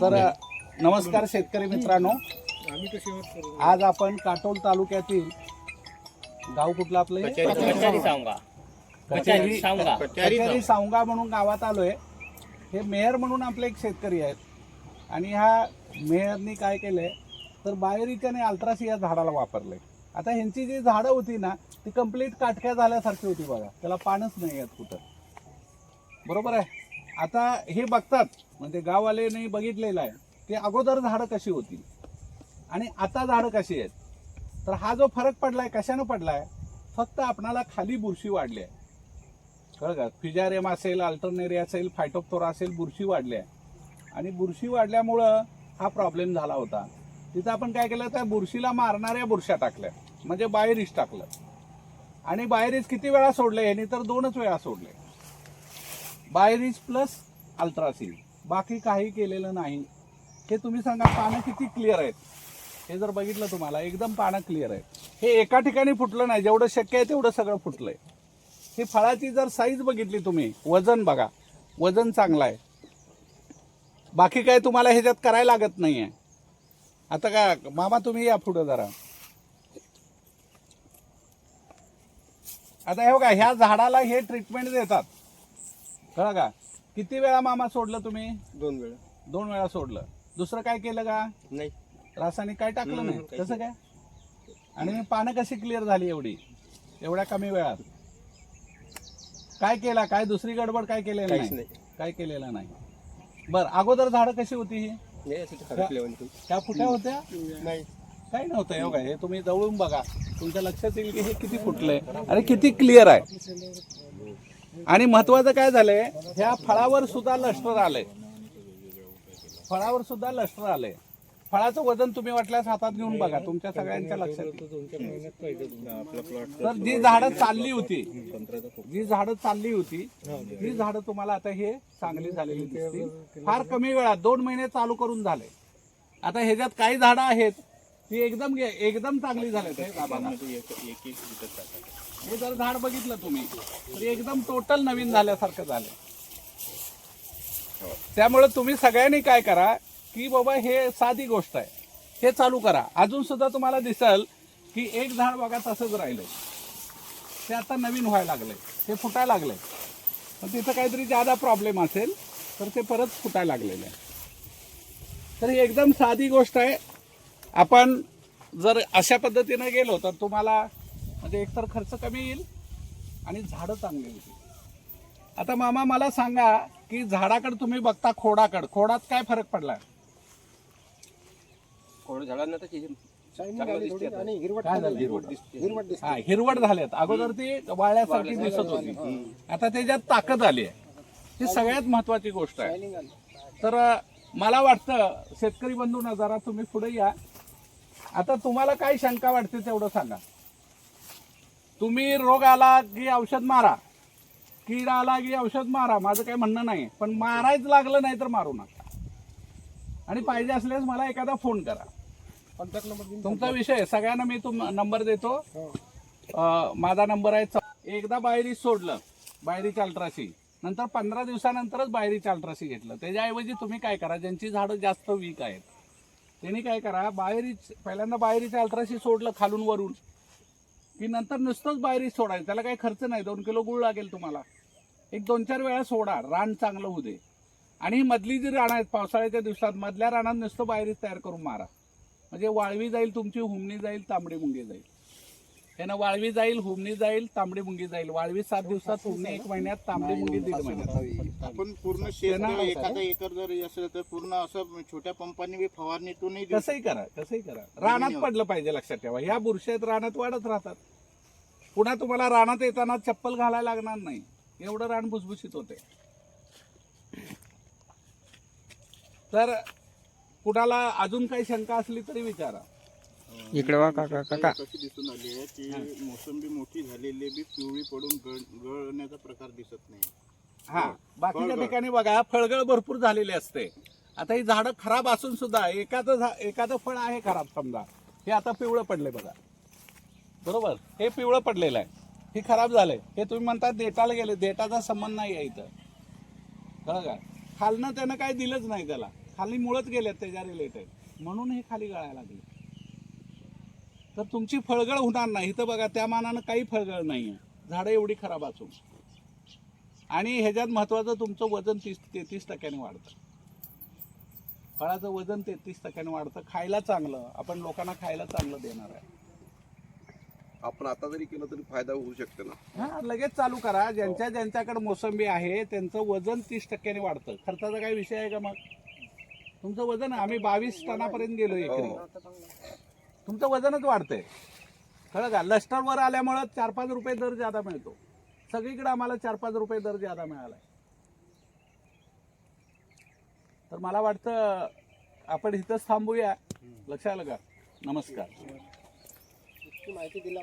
तर नमस्कार शेतकरी मित्रांनो. आज आपण काटोल तालुक्यातील गाव कुठलं आपलं? कचारी सावंगा. म्हणून गावात आलोय. हे मेहर म्हणून आपले एक शेतकरी आहेत. आणि ह्या मेहरनी काय केलंय? तर बाहेरीच्याने अल्ट्रासी या झाडाला वापरले आता ह्यांची जी झाडं होती ना ती कंप्लीट काटक्या झाल्यासारखी होती बघा. त्याला पानच नाही आहेत कुठं. बरोबर आहे? आता हे बघतात म्हणजे नाही बघितलेलं आहे. की अगोदर झाडं कशी होती? आणि आता झाडं कशी आहेत? तर हा जो फरक पडलाय कशानं पडलाय? फक्त आपणाला खाली बुरशी वाढली आहे कळ का? फिजारेम असेल अल्टरनेरिया असेल फायटोप्थोरा असेल बुरशी वाढल्या आणि बुरशी वाढल्यामुळं हा प्रॉब्लेम झाला होता. तिथं आपण काय केलं? त्या बुरशीला मारणाऱ्या बुरश्या टाकल्या. म्हणजे बाहेरीच टाकलं. आणि बाहेरीच किती वेळा सोडले ह्यानी तर दोनच वेळा सोडले बाहेरीच प्लस अल्ट्रासील बाकी काही केलेलं नाही. हे तुम्ही सांगा पानं किती क्लिअर आहेत? हे जर बघितलं तुम्हाला एकदम पानं क्लिअर आहे हे एका ठिकाणी फुटलं नाही जेवढं शक्य आहे तेवढं सगळं फुटलंय. ही फळाची जर साईज बघितली तुम्ही वजन बघा वजन चांगलं आहे. बाकी काय तुम्हाला ह्याच्यात करायला लागत नाही आहे आता का मामा तुम्ही या पुढं जरा. आता हे बघा ह्या झाडाला हे ट्रीटमेंट देतात. कळा का? किती वेळा मामा सोडलं तुम्ही? दोन वेळा. दोन वेळा सोडलं. दुसरं काय केलं का? नाही. रासायनिक काय टाकलं नाही? कसं काय? आणि पानं कशी क्लिअर झाली एवढी? एवढ्या कमी वेळात? काय केला? काय दुसरी गडबड काय केलेलं काहीच नाही? नाही. काय केलेलं नाही. बर अगोदर झाडं कशी होती ही? नाही असं त्या फुट्या होत्या? नाही. काही नव्हतं हे बघा हे तुम्ही जवळून बघा. तुमच्या लक्षात येईल की हे किती फुटलंय. आणि किती क्लिअर आहे. आणि महत्वाचं काय झालंय? ह्या फळावर सुद्धा लष्टर आलंय. फळावर सुद्धा लष्टर आलंय. फळाचं वजन तुम्ही वाटल्यास हातात घेऊन बघा. तुमच्या सगळ्यांच्या लक्षात येईल. तर जी झाडं चालली होती जी झाडं चालली होती ही झाडं तुम्हाला आता हे चांगली झालेली दिसतील. फार कमी वेळात दोन महिने चालू करून झाले. आता ह्याच्यात काही झाडं आहेत ती एकदम एकदम चांगली झालेत. हे हे जर झाड बघितलं तुम्ही तर एकदम टोटल नवीन झाल्यासारखं झालं त्यामुळे तुम्ही सगळ्यांनी काय करा की बाबा हे साधी गोष्ट आहे. हे चालू करा. अजून सुद्धा तुम्हाला दिसल की एक झाड बघा तसंच राहिलंय. ते आता नवीन व्हायला लागलंय. हे फुटायला लागलंय. पण तिथं काहीतरी जादा प्रॉब्लेम असेल तर ते परत फुटायला लागलेलं आहे. तर ही एकदम साधी गोष्ट आहे. आपण जर अशा पद्धतीनं गेलो तर तुम्हाला म्हणजे एकतर खर्च कमी येईल आणि झाडं चांगली होतील. आता मामा मला सांगा की झाडाकडे तुम्ही बघता खोडाकडे खोडात काय फरक पडला? कोण झाडांना तर चिज- चांगलं दिसते आता. काय झालं? हिरवट दिसते. हा हिरवट झालेत. अगोदर ती वाळल्यासारखी दिसत होती. आता त्याच्यात ताकद आली आहे. ही सगळ्यात महत्वाची गोष्ट आहे. तर मला वाटतं शेतकरी बंधूंना जरा तुम्ही पुढे या. आता तुम्हाला काय शंका वाटते तेवढं सांगा. तुम्ही रोग आला की औषध मारा. कीड आला की औषध मारा. माझं काही म्हणणं नाही. पण मारायच लागलं नाही तर मारू नका. आणि पाहिजे असल्यास मला एखादा फोन करा. तुमचा विषय. सगळ्यांना मी तुम नंबर देतो. अं, माझा नंबर आहे एकदा बाहेरी सोडलं बाहेरीची अल्ट्राशी नंतर पंधरा दिवसानंतरच बाहेरीची अल्ट्राशी घेतलं. त्याच्याऐवजी तुम्ही काय करा ज्यांची झाडं जास्त वीक आहेत त्यांनी काय करा बाहेरीच पहिल्यांदा बाहेरीची अल्ट्राशी सोडलं खालून वरून. की नंतर नुसतंच बाहेरीच सोडायचं. त्याला काही खर्च नाही. दोन किलो गुळ लागेल तुम्हाला. एक दोन चार वेळा सोडा. रान चांगलं होऊ दे. आणि मधली जी रानं आहेत पावसाळ्याच्या दिवसात मधल्या रानात नुसतं बाहेरीच तयार करून मारा. म्हणजे वाळवी जाईल तुमची हुमणी जाईल तांबडी मुंगी जाईल. त्यानं वाळवी जाईल हुमणी जाईल तांबडी मुंगी जाईल. वाळवी सात दिवसात हुमणी एक महिन्यात तांबडी मुंगी दीड महिन्यात. आपण पूर्ण त्यांना- एखादा एकर जर असेल तर पूर्ण असं छोट्या पंपाने बी फवारणीतूनही कसंही करा कसंही करा. रानात पडलं पाहिजे लक्षात ठेवा. ह्या बुरश्यात रानात वाढत राहतात. पुन्हा तुम्हाला रानात येताना चप्पल घालायला लागणार नाही. एवढं रान भुसभुशीत होते. तर कुणाला अजून काही शंका असली तरी विचारा. इकडे वा काका काका कशी दिसून आली आहे की मोसंबी मोठी झालेली बी पिवळी पडून गळ गळण्याचा प्रकार दिसत नाही. हा बाकीच्या. ठिकाणी बघा फळगळ भरपूर झालेली असते. आता ही झाडं खराब असून सुद्धा एखादं एखादं फळ आहे खराब समजा. हे आता पिवळं पडले बघा. बरोबर? हे पिवळं पडलेलं आहे. हे खराब झालंय. हे तुम्ही म्हणता देटाला गेले देटाचा संबंध नाही आहे इथं. कळलं का? खालनं त्यानं काय दिलंच नाही त्याला. खाली मुळच गेल्यात त्याच्या रिलेटेड म्हणून हे खाली गळायला लागले. तर तुमची फळगळ होणार नाही. तर बघा त्या मानानं काही फळगळ नाही आहे झाडं एवढी खराब असून. आणि ह्याच्यात महत्वाचं तुमचं वजन तीस तेहतीस टक्क्याने वाढतं. फळाचं वजन तेहतीस टक्क्याने वाढतं. खायला चांगलं. आपण लोकांना खायला चांगलं देणार आहे. आपण आता जरी केलं तरी फायदा होऊ शकतो ना. हा लगेच चालू करा. ज्यांच्या ज्यांच्याकडे मोसंबी आहे त्यांचं वजन तीस टक्क्याने वाढतं. खर्चाचा काही विषय आहे का मग? तुमचं वजन आम्ही बावीस टनापर्यंत गेलो एकरी. तुमचं वजनच वाढतंय. कळलं का? लस्टरवर आल्यामुळं चार पाच रुपये दर ज्यादा मिळतो. सगळीकडे आम्हाला चार पाच रुपये दर ज्यादा मिळालाय. तर मला वाटतं आपण इथंच थांबूया. लक्षात आलं का? नमस्कार. माहिती दिला